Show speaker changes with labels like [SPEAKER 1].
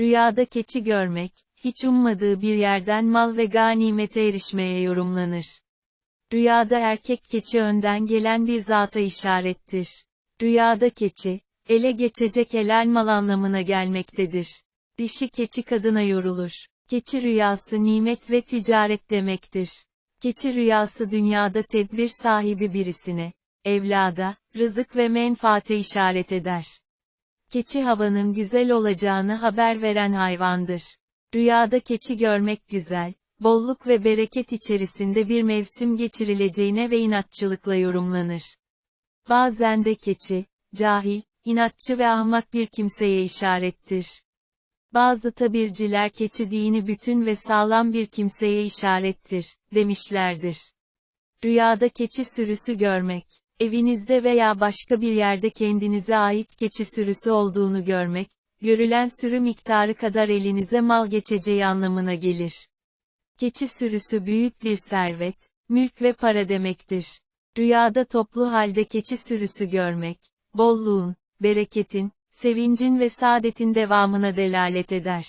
[SPEAKER 1] Rüyada keçi görmek, hiç ummadığı bir yerden mal ve ganimete erişmeye yorumlanır. Rüyada erkek keçi önden gelen bir zata işarettir. Rüyada keçi, ele geçecek helal mal anlamına gelmektedir. Dişi keçi kadına yorulur. Keçi rüyası nimet ve ticaret demektir. Keçi rüyası dünyada tedbir sahibi birisine, evlada, rızık ve menfaate işaret eder. Keçi havanın güzel olacağını haber veren hayvandır. Rüyada keçi görmek güzel, bolluk ve bereket içerisinde bir mevsim geçirileceğine ve inatçılıkla yorumlanır. Bazen de keçi, cahil, inatçı ve ahmak bir kimseye işarettir. Bazı tabirciler keçi dini bütün ve sağlam bir kimseye işarettir, demişlerdir. Rüyada keçi sürüsü görmek, evinizde veya başka bir yerde kendinize ait keçi sürüsü olduğunu görmek, görülen sürü miktarı kadar elinize mal geçeceği anlamına gelir. Keçi sürüsü büyük bir servet, mülk ve para demektir. Rüyada toplu halde keçi sürüsü görmek, bolluğun, bereketin, sevincin ve saadetin devamına delalet eder.